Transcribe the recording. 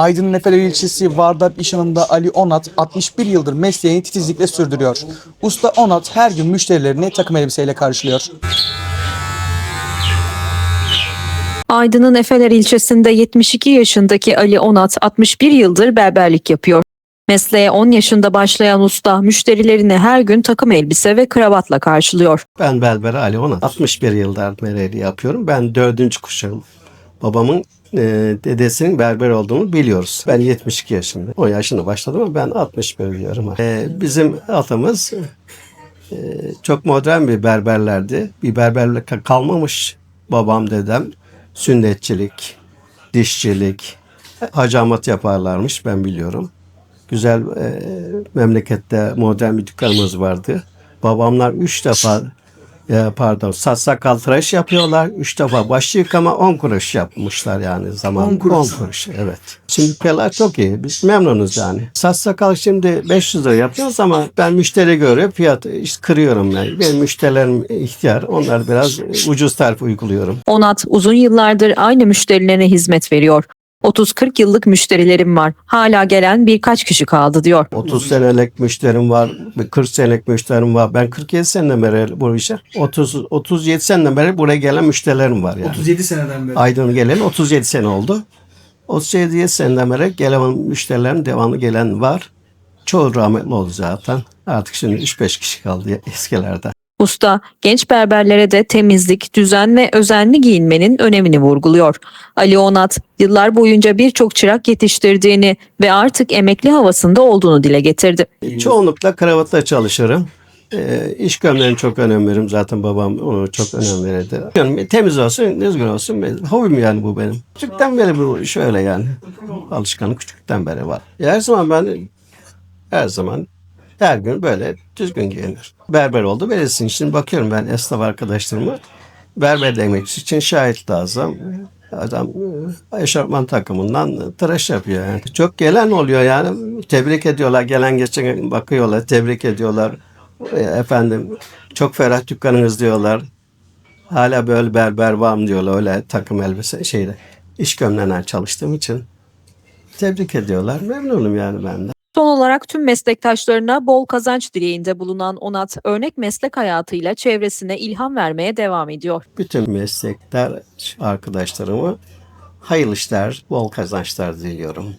Aydın Nefereli ilçesi Vardar İş Hanı'nda Ali Onat 61 yıldır mesleğini titizlikle sürdürüyor. Usta Onat her gün müşterilerini takım elbiseyle karşılıyor. Aydın'ın Efeler ilçesinde 72 yaşındaki Ali Onat 61 yıldır berberlik yapıyor. Mesleğe 10 yaşında başlayan usta müşterilerini her gün takım elbise ve kravatla karşılıyor. Ben Belber Ali Onat. 61 yıldır mereli yapıyorum. Ben dördüncü kuşağım. Babamın e, dedesinin berber olduğunu biliyoruz. Ben 72 yaşında. O yaşında başladım ama ben 61 diyorum. E, bizim atamız e, çok modern bir berberlerdi. Bir berberlik kalmamış. Babam dedem sünnetçilik, dişçilik, hacamat yaparlarmış ben biliyorum. Güzel e, memlekette modern bir dükkanımız vardı. Babamlar üç defa e, pardon saç sakal tıraş yapıyorlar. Üç defa baş yıkama on kuruş yapmışlar yani zaman. 10 kuruş. 10 kuruş evet. Şimdi ülkeler çok iyi. Biz memnunuz yani. Saç sakal şimdi 500 lira yapıyoruz ama ben müşteri göre fiyat işte kırıyorum yani. Benim müşterilerim ihtiyar. Onlar biraz ucuz tarif uyguluyorum. Onat uzun yıllardır aynı müşterilerine hizmet veriyor. 30-40 yıllık müşterilerim var. Hala gelen birkaç kişi kaldı diyor. 30 senelik müşterim var, 40 senelik müşterim var. Ben 47 seneden beri bu işe, 30 37 seneden beri buraya gelen müşterilerim var yani. 37 seneden beri. Aydın gelen 37 sene oldu. 37 seneden beri gelen müşterilerin devamlı gelen var. Çoğu rahmetli oldu zaten. Artık şimdi 3-5 kişi kaldı eskilerden. Usta genç berberlere de temizlik, düzen ve özenli giyinmenin önemini vurguluyor. Ali Onat yıllar boyunca birçok çırak yetiştirdiğini ve artık emekli havasında olduğunu dile getirdi. Çoğunlukla kravatla çalışırım. Ee, iş gömleğine çok önem veririm. Zaten babam onu çok önem verirdi. Yani temiz olsun, düzgün olsun. Hobim yani bu benim. Küçükten beri bu şöyle yani. Alışkanlık küçükten beri var. Her zaman ben her zaman her gün böyle düzgün giyinir. Berber oldu verirsin. Şimdi bakıyorum ben esnaf arkadaşlarıma. Berber demek için şahit lazım. Adam e, eşofman takımından tıraş yapıyor. Yani. Çok gelen oluyor yani. Tebrik ediyorlar. Gelen geçen bakıyorlar. Tebrik ediyorlar. E, Efendim çok ferah dükkanınız diyorlar. Hala böyle berber var mı diyorlar. Öyle takım elbise şeyle. İş gömleğinden çalıştığım için. Tebrik ediyorlar. Memnunum yani ben de. Son olarak tüm meslektaşlarına bol kazanç dileğinde bulunan Onat, örnek meslek hayatıyla çevresine ilham vermeye devam ediyor. Bütün meslekler arkadaşlarıma hayırlı işler, bol kazançlar diliyorum.